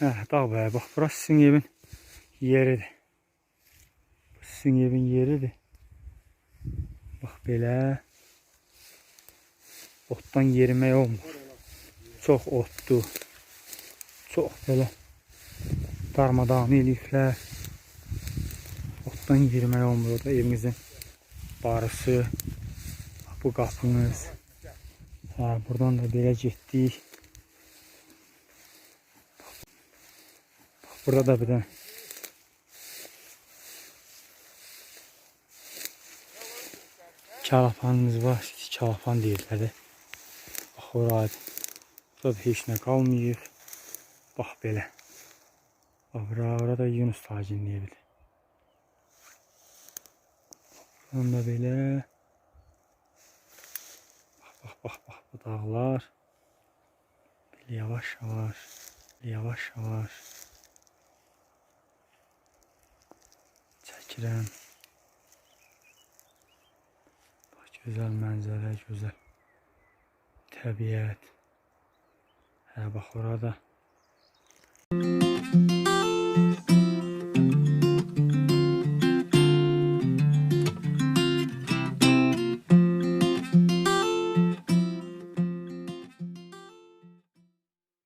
Hə, dağ bəy, bax bura sizin evin yeridir. Bu sizin evin yeridir. Bax belə. Otdan yerimək olmur. Çox otdur. Çox belə darmadağın eləyiblər. Otdan yerimək olmur orada evimizin barısı. Bu qapımız. Hə, buradan da belə getdik. Burada da bir dənə Kalafanımız var. Kalafan deyirlər. Bax ora. Burada da heç nə qalmayıb. Bax belə. Bax bura, orada Yunus tacinliyə bilir. Buradan da belə. Bax bax bax bax bu dağlar. Belə yavaş yavaş. Çəkirəm. Bax gözəl mənzərə, gözəl təbiət. Hə bax orada